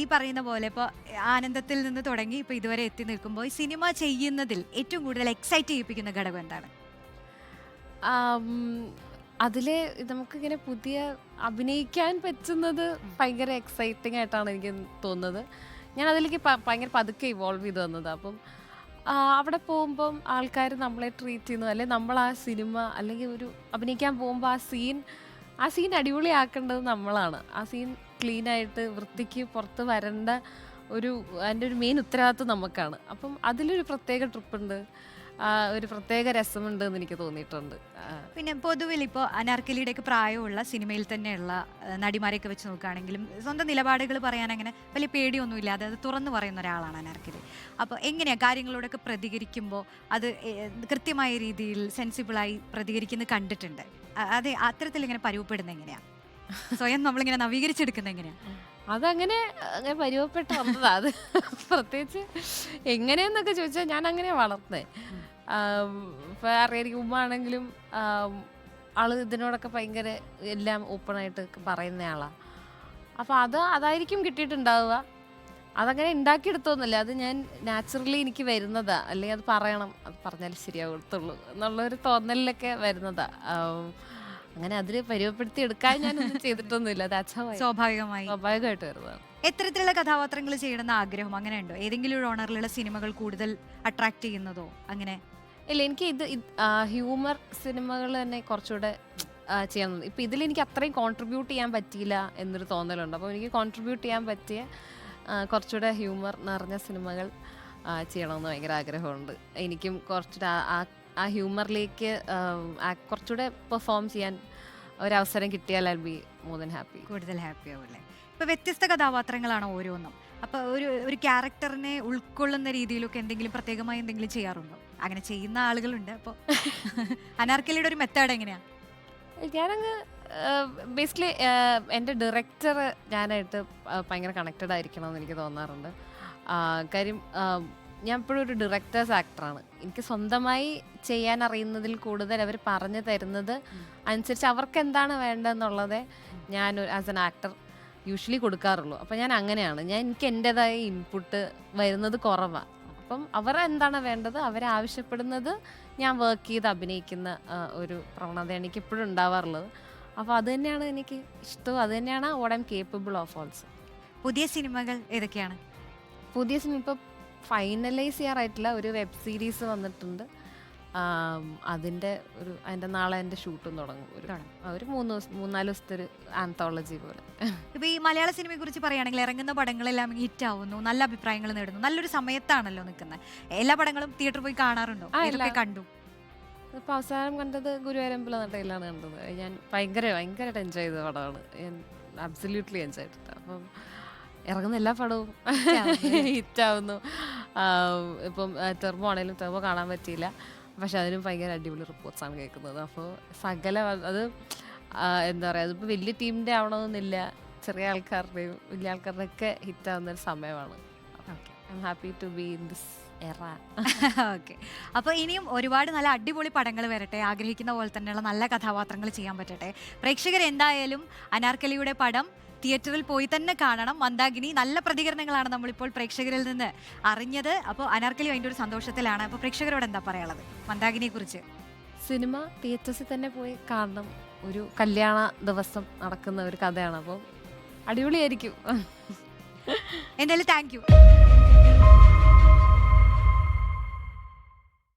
ഈ പറയുന്ന പോലെ ഇപ്പോൾ ആനന്ദത്തിൽ നിന്ന് തുടങ്ങി ഇപ്പോൾ ഇതുവരെ എത്തി നിൽക്കുമ്പോൾ ഈ സിനിമ ചെയ്യുന്നതിൽ ഏറ്റവും കൂടുതൽ എക്സൈറ്റ് ചെയ്യിപ്പിക്കുന്ന ഘടകം എന്താണ്? അതിൽ നമുക്കിങ്ങനെ പുതിയ അഭിനയിക്കാൻ പറ്റുന്നത് ഭയങ്കര എക്സൈറ്റിംഗ് ആയിട്ടാണ് എനിക്ക് തോന്നുന്നത്. ഞാൻ അതിലേക്ക് ഭയങ്കര പതുക്കെ ഇവോൾവ് ചെയ്ത് വന്നത്. അപ്പം അവിടെ പോകുമ്പം ആൾക്കാർ നമ്മളെ ട്രീറ്റ് ചെയ്യുന്നു. അല്ലെങ്കിൽ നമ്മൾ ആ സിനിമ അല്ലെങ്കിൽ ഒരു അഭിനയിക്കാൻ പോകുമ്പോൾ ആ സീൻ ആ സീൻ അടിപൊളിയാക്കേണ്ടത് നമ്മളാണ്. ആ സീൻ ക്ലീൻ ആയിട്ട് വൃത്തിക്ക് പുറത്ത് വരേണ്ട ഒരു അതിന്റെ ഒരു മെയിൻ ഉത്തരവാദിത്വം നമുക്കാണ്. അപ്പം അതിലൊരു പ്രത്യേക ട്രിപ്പ് ഉണ്ട്. ഒരു പ്രത്യേക രസമുണ്ട് എന്ന് എനിക്ക് തോന്നിയിട്ടുണ്ട്. പിന്നെ പൊതുവിൽ ഇപ്പോൾ അനാർക്കലിയുടെയൊക്കെ പ്രായമുള്ള സിനിമയിൽ തന്നെയുള്ള നടിമാരെയൊക്കെ വെച്ച് നോക്കുകയാണെങ്കിലും സ്വന്തം നിലപാടുകൾ പറയാൻ അങ്ങനെ വലിയ പേടിയൊന്നും ഇല്ലാതെ അത് തുറന്നു പറയുന്ന ഒരാളാണ് അനാർക്കലി. അപ്പോൾ എങ്ങനെയാണ് കാര്യങ്ങളോടൊക്കെ പ്രതികരിക്കുമ്പോൾ അത് കൃത്യമായ രീതിയിൽ സെൻസിബിളായി പ്രതികരിക്കുന്നത് കണ്ടിട്ടുണ്ട്? അത് അത്തരത്തിൽ ഇങ്ങനെ പരുവപ്പെടുന്നത് എങ്ങനെയാണ് സ്വയം നമ്മളിങ്ങനെ നവീകരിച്ചെടുക്കുന്നത് എങ്ങനെയാ? അതങ്ങനെ അങ്ങനെ പരിവപ്പെട്ട് വന്നതാ. അത് പ്രത്യേകിച്ച് എങ്ങനെയെന്നൊക്കെ ചോദിച്ചാൽ ഞാൻ അങ്ങനെ വളർന്നേ ഇപ്പം അറിയാതിരിക്കും ഉമ്മ ആണെങ്കിലും ആൾ ഇതിനോടൊക്കെ ഭയങ്കര എല്ലാം ഓപ്പണായിട്ട് പറയുന്ന ആളാ. അപ്പോൾ അത് അതായിരിക്കും കിട്ടിയിട്ടുണ്ടാവുക. അതങ്ങനെ ഉണ്ടാക്കിയെടുത്തോന്നല്ല അത് ഞാൻ നാച്ചുറലി എനിക്ക് വരുന്നതാ. അല്ലെങ്കിൽ അത് പറയണം. അത് പറഞ്ഞാൽ ശരിയാകത്തുള്ളൂ എന്നുള്ളൊരു തോന്നലിലൊക്കെ വരുന്നതാ. അങ്ങനെ അതിൽ പരിമപ്പെടുത്തി എടുക്കാൻ ഞാനൊന്നും ചെയ്തിട്ടൊന്നുമില്ല. ദാറ്റ്സ് ഹൗ സ്വാഭാവികമായി. സ്വാഭാവികമായിട്ട് വരുന്നതാണ്. എത്തരത്തിലുള്ള കഥാപാത്രങ്ങൾ ചെയ്യണമെന്ന് ആഗ്രഹം അങ്ങനെ ഉണ്ടോ ഏതെങ്കിലും ഒരു ഓണറിലുള്ള സിനിമകൾ കൂടുതൽ അട്രാക്ട് ചെയ്യുന്നതോ അങ്ങനെ? ഇല്ല എനിക്ക് ഇത് ഹ്യൂമർ സിനിമകൾ തന്നെ കുറച്ചുകൂടെ ആ, ചെയ്യാൻ തോന്നി ഇപ്പം ഇതിൽ എനിക്ക് അത്രയും കോൺട്രിബ്യൂട്ട് ചെയ്യാൻ പറ്റിയില്ല എന്നൊരു തോന്നലുണ്ട്. അപ്പോൾ എനിക്ക് കോൺട്രിബ്യൂട്ട് ചെയ്യാൻ പറ്റിയ ആ, കുറച്ചുകൂടെ ഹ്യൂമർ നിറഞ്ഞ സിനിമകൾ ആ, ചെയ്യണമെന്ന് ഭയങ്കര ആഗ്രഹമുണ്ട്. എനിക്കും കുറച്ചുകൂടെ ആ- ആ ആ ഹ്യൂമറിലേക്ക് കുറച്ചുകൂടെ പെർഫോം ചെയ്യാൻ ഒരവസരം കിട്ടിയാൽ I be more than happy. കൂടുതൽ ഹാപ്പി ആവില്ലേ ഇപ്പൊ വ്യത്യസ്ത കഥാപാത്രങ്ങളാണ് ഓരോന്നും. അപ്പോൾ ഒരു ഒരു ക്യാരക്ടറിനെ ഉൾക്കൊള്ളുന്ന രീതിയിലൊക്കെ എന്തെങ്കിലും പ്രത്യേകമായി എന്തെങ്കിലും ചെയ്യാറുണ്ടോ? അങ്ങനെ ചെയ്യുന്ന ആളുകളുണ്ട്. അപ്പോൾ അനാർക്കലിയുടെ ഒരു മെത്തേഡ് എങ്ങനെയാ? ഞാനങ്ങ് ബേസിക്കലി എന്റെ ഡയറക്ടർ ഞാനായിട്ട് ഭയങ്കര കണക്റ്റഡ് ആയിരിക്കണം എന്ന് എനിക്ക് തോന്നാറുണ്ട്. കാര്യം ഞാൻ ഇപ്പോഴും ഒരു ഡയറക്ടേഴ്സ് ആക്ടറാണ് എനിക്ക് സ്വന്തമായി ചെയ്യാൻ അറിയുന്നതിൽ കൂടുതൽ അവർ പറഞ്ഞു തരുന്നത് അനുസരിച്ച് അവർക്ക് എന്താണ് വേണ്ടതെന്നുള്ളത് ഞാൻ ആസ് എൻ ആക്ടർ യൂഷ്വലി കൊടുക്കാറുള്ളൂ. അപ്പം ഞാൻ അങ്ങനെയാണ്. ഞാൻ എനിക്ക് എന്റെതായ ഇൻപുട്ട് വരുന്നത് കുറവാണ് അപ്പം അവർ എന്താണ് വേണ്ടത്? അവർ ആവശ്യപ്പെടുന്നത് ഞാൻ വർക്ക് ചെയ്ത് അഭിനയിക്കുന്ന ഒരു പ്രവണതയാണ് എനിക്ക് എപ്പോഴും ഉണ്ടാവാറുള്ളത്. അപ്പോൾ അത് തന്നെയാണ് എനിക്ക് ഇഷ്ടവും. അത് തന്നെയാണ് what I'm capable of also പുതിയ സിനിമകൾ ഏതൊക്കെയാണ്? പുതിയ സിനിമ ഇപ്പോൾ ഫൈനലൈസ് ചെയ്യാറായിട്ടില്ല. ഒരു വെബ് സീരീസ് വന്നിട്ടുണ്ട്. അതിന്റെ ഒരു അതിന്റെ നാളെ എന്റെ ഷൂട്ടും തുടങ്ങും. ഒരു ഒരു മൂന്ന് ദിവസം മൂന്നാൽ ദിവസത്തെ ഒരു ആന്തോളജി പോലെ. ഇപ്പൊ ഈ മലയാള സിനിമയെ കുറിച്ച് പറയുകയാണെങ്കിൽ ഇറങ്ങുന്ന പടങ്ങളെല്ലാം ഹിറ്റ് ആവുന്നു. നല്ല അഭിപ്രായങ്ങൾ നേടുന്നു. നല്ലൊരു സമയത്താണല്ലോ നിൽക്കുന്നത് എല്ലാ പടങ്ങളും തിയേറ്ററിൽ പോയി കാണാറുണ്ടോ? കണ്ടു. ഇപ്പോൾ അവസാനം കണ്ടത് ഗുരുവായൂരമ്പല നടയിലാണ് കണ്ടത്. ഞാൻ ഭയങ്കര ഭയങ്കരമായിട്ട് എൻജോയ് ചെയ്ത പടമാണ്. അബ്സല്യൂട്ട്ലി എൻജോയ് ചെയ്തിട്ട് അപ്പം ഇറങ്ങുന്ന എല്ലാ പടവും ഹിറ്റാവുന്നു. ഇപ്പം ടെർമോ ആണെങ്കിലും തെർമോ കാണാൻ പറ്റിയില്ല. പക്ഷെ അതിനും ഭയങ്കര അടിപൊളി റിപ്പോർട്ട്സ് ആണ് കേൾക്കുന്നത്. അപ്പോൾ സകല അത് എന്താ പറയുക അതിപ്പോൾ വലിയ ടീമിന്റെ ആവണമെന്നില്ല. ചെറിയ ആൾക്കാരുടെയും വലിയ ആൾക്കാരുടെ ഒക്കെ ഹിറ്റാവുന്ന ഒരു സമയമാണ്. I am happy to be in this era okay. അപ്പോൾ ഇനിയും ഒരുപാട് നല്ല അടിപൊളി പടങ്ങൾ വരട്ടെ. ആഗ്രഹിക്കുന്ന പോലെ തന്നെയുള്ള നല്ല കഥാപാത്രങ്ങൾ ചെയ്യാൻ പറ്റട്ടെ. പ്രേക്ഷകർ എന്തായാലും അനാർക്കലിയുടെ പടം തിയേറ്ററിൽ പോയി തന്നെ കാണണം. മന്ദാഗിനി നല്ല പ്രതികരണങ്ങളാണ് നമ്മളിപ്പോൾ പ്രേക്ഷകരിൽ നിന്ന് അറിഞ്ഞത്. അപ്പോൾ അനാർക്കലി അതിന്റെ ഒരു സന്തോഷത്തിലാണ്. അപ്പോൾ പ്രേക്ഷകരോട് എന്താ പറയാനുള്ളത്? മന്ദാഗിനിയെ കുറിച്ച് സിനിമ തിയേറ്റേഴ്സിൽ തന്നെ പോയി കാണണം. ഒരു കല്യാണ ദിവസം നടക്കുന്ന ഒരു കഥയാണ്. അപ്പോൾ അടിപൊളിയായിരിക്കും. എന്തായാലും താങ്ക് യു.